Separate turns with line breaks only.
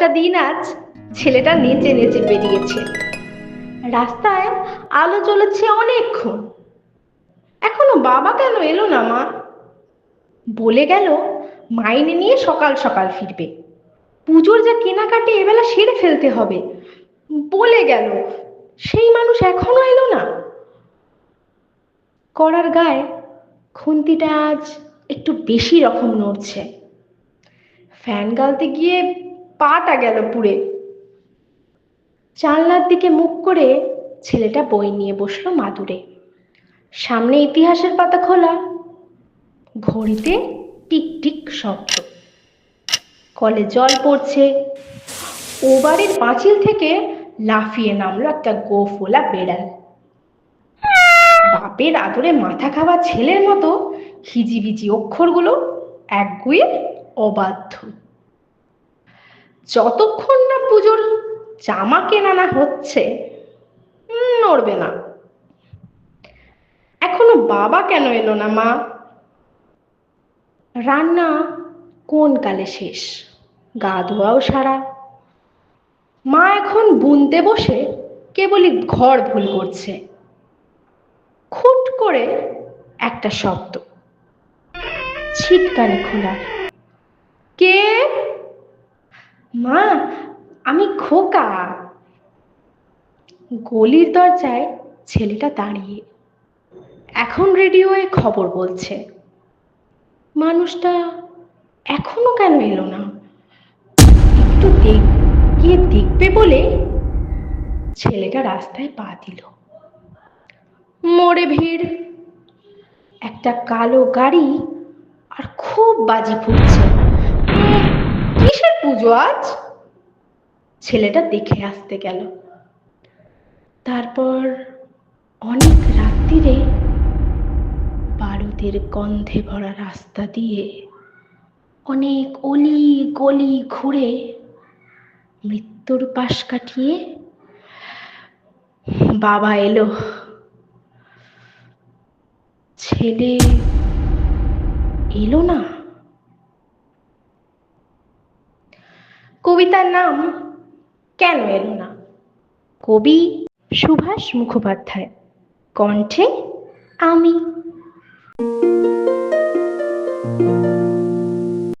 সারাটা দিন আজ ছেলেটা নেচে নেচে বেরিয়েছে। রাস্তায় আলো জ্বলেছে অনেকক্ষণ। এখনও বাবা কেন এলো না মা? বলে গেল, মাইনে নিয়ে সকাল সকাল ফিরবে। পুজোর যা কেনাকাটি এবেলা সেরে ফেলতে হবে। বলে গেল, সেই মানুষ এখনও এলো না। করার গায়ে খুন্তিটা আজ একটু বেশি রকম নড়ছে। ফ্যান গালতে গিয়ে পাটা গেল পুড়ে। জানলার দিকে মুখ করে ছেলেটা বই নিয়ে বসল মাদুরে। সামনে ইতিহাসের পাতা খোলা। ঘড়িতে টিক টিক শব্দ। কলে জল পড়ছে। ও বাড়ির পাঁচিল থেকে লাফিয়ে নামলো একটা গোফোলা বেড়াল। বাপের আদরে মাথা খাওয়া ছেলের মতো হিজিবিজি অক্ষরগুলো একগুয়ে অবাধ্য। যতক্ষণ না পুজোর জামা কেনা না হচ্ছে নড়বে না। এখনও বাবা কেন এলো না, মা? রান্না কোন কালে শেষ? গা ধোয়াও সারা। মা এখন বুনতে বসে কেবলই ঘর ভুল করছে। খুট করে একটা শব্দ। ছিটকানি খোলা। কে? মা, আমি খোকা। গলির দরজায় ছেলেটা দাঁড়িয়ে এখন রেডিওয়ে খবর বলছে। মানুষটা এখনও কেন এলো না? একটু গিয়ে দেখবে বলে ছেলেটা রাস্তায় পা দিল। মোড়ে ভিড়। একটা কালো গাড়ি আর খুব বাজি ফুটছে। পুজো আজ ছেলেটা দেখে আসতে গেল। তারপর অনেক রাত্রিরে বারুদের গন্ধে ভরা রাস্তা দিয়ে অনেক অলি গলি ঘুরে মৃত্যুর পাশ কাটিয়ে বাবা এলো। ছেলে এলো না? কবিতার নাম কেন এলো না? কবি সুভাষ মুখোপাধ্যায় কণ্ঠে আমি।